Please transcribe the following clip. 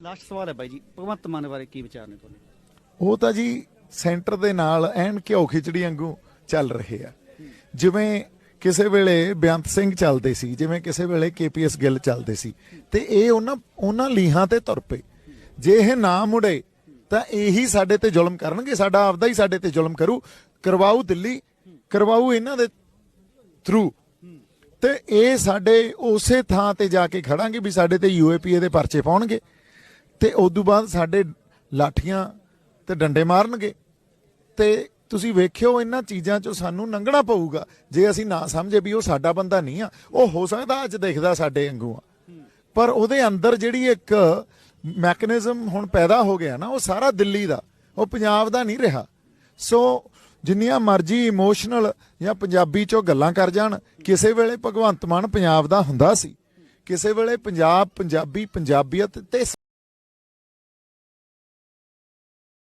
Last ਸਵਾਲ ਹੈ ਬਾਈ ਜੀ, ਭਗਵੰਤ ਮਾਨ ਬਾਰੇ ਕੀ ਵਿਚਾਰ ਨੇ ਤੁਹਾਡੇ? ਉਹ ਤਾਂ ਜੀ ਸੈਂਟਰ ਦੇ ਨਾਲ ਐਨ ਘਿਓ ਖਿਚੜੀ ਵਾਂਗੂ ਚੱਲ ਰਹੇ ਆ। ਜਿਵੇਂ ਕਿਸੇ ਵੇਲੇ ਬੇਅੰਤ ਸਿੰਘ ਚੱਲਦੇ ਸੀ, ਜਿਵੇਂ ਕਿਸੇ ਵੇਲੇ ਕੇਪੀਐਸ ਗਿੱਲ ਚੱਲਦੇ ਸੀ, ਤੇ ਇਹ ਉਹਨਾਂ ਉਹਨਾਂ ਲੀਹਾਂ ਤੇ ਤੁਰ ਪਏ। ਜੇ ਇਹ ਨਾ ਮੁੜੇ, ਤਾਂ ਇਹੀ ਸਾਡੇ ਤੇ ਜ਼ੁਲਮ ਕਰਨਗੇ, ਸਾਡਾ ਆਪਦਾ ਹੀ ਸਾਡੇ ਤੇ ਜ਼ੁਲਮ ਕਰੂ। ਕਰਵਾਉ ਦਿੱਲੀ ਕਰਵਾਉ ਇਹਨਾਂ ਦੇ ਥਰੂ ਤੇ ਇਹ ਸਾਡੇ ਉਸੇ ਥਾਂ ਤੇ ਜਾ ਕੇ ਖੜਾਂਗੇ ਵੀ ਸਾਡੇ ਤੇ ਯੂਏਪੀਏ ਦੇ ਪਰਚੇ ਪਾਉਣਗੇ। ਤੇ ਉਸ ਤੋਂ ਬਾਅਦ ਸਾਡੇ ਲਾਠੀਆਂ ਤੇ ਡੰਡੇ ਮਾਰਨਗੇ। ਤੇ ਤੁਸੀਂ ਵੇਖਿਓ ਇਹਨਾਂ ਚੀਜ਼ਾਂ ਚੋਂ ਸਾਨੂੰ ਲੰਘਣਾ ਪਊਗਾ। ਜੇ ਅਸੀਂ ਨਾ ਸਮਝੇ ਵੀ ਉਹ ਸਾਡਾ ਬੰਦਾ ਨਹੀਂ ਆ, ਉਹ ਹੋ ਸਕਦਾ ਅੱਜ ਦੇਖਦਾ ਸਾਡੇ ਵਾਂਗੂ ਆ। ਪਰ ਉਹਦੇ ਅੰਦਰ ਜਿਹੜੀ ਇੱਕ ਮੈਕੈਨਿਜ਼ਮ ਹੁਣ ਪੈਦਾ ਹੋ ਗਿਆ ਨਾ, ਉਹ ਸਾਰਾ ਦਿੱਲੀ ਦਾ, ਉਹ ਪੰਜਾਬ ਦਾ ਨਹੀਂ ਰਿਹਾ। ਸੋ ਜਿੰਨੀਆਂ ਮਰਜ਼ੀ ਇਮੋਸ਼ਨਲ ਜਾਂ ਪੰਜਾਬੀ ਚੋਂ ਗੱਲਾਂ ਕਰ ਜਾਣ, ਕਿਸੇ ਵੇਲੇ ਭਗਵੰਤ ਮਾਨ ਪੰਜਾਬ ਦਾ ਹੁੰਦਾ ਸੀ। ਕਿਸੇ ਵੇਲੇ ਪੰਜਾਬ ਪੰਜਾਬੀ ਪੰਜਾਬੀਅਤ ਤੇ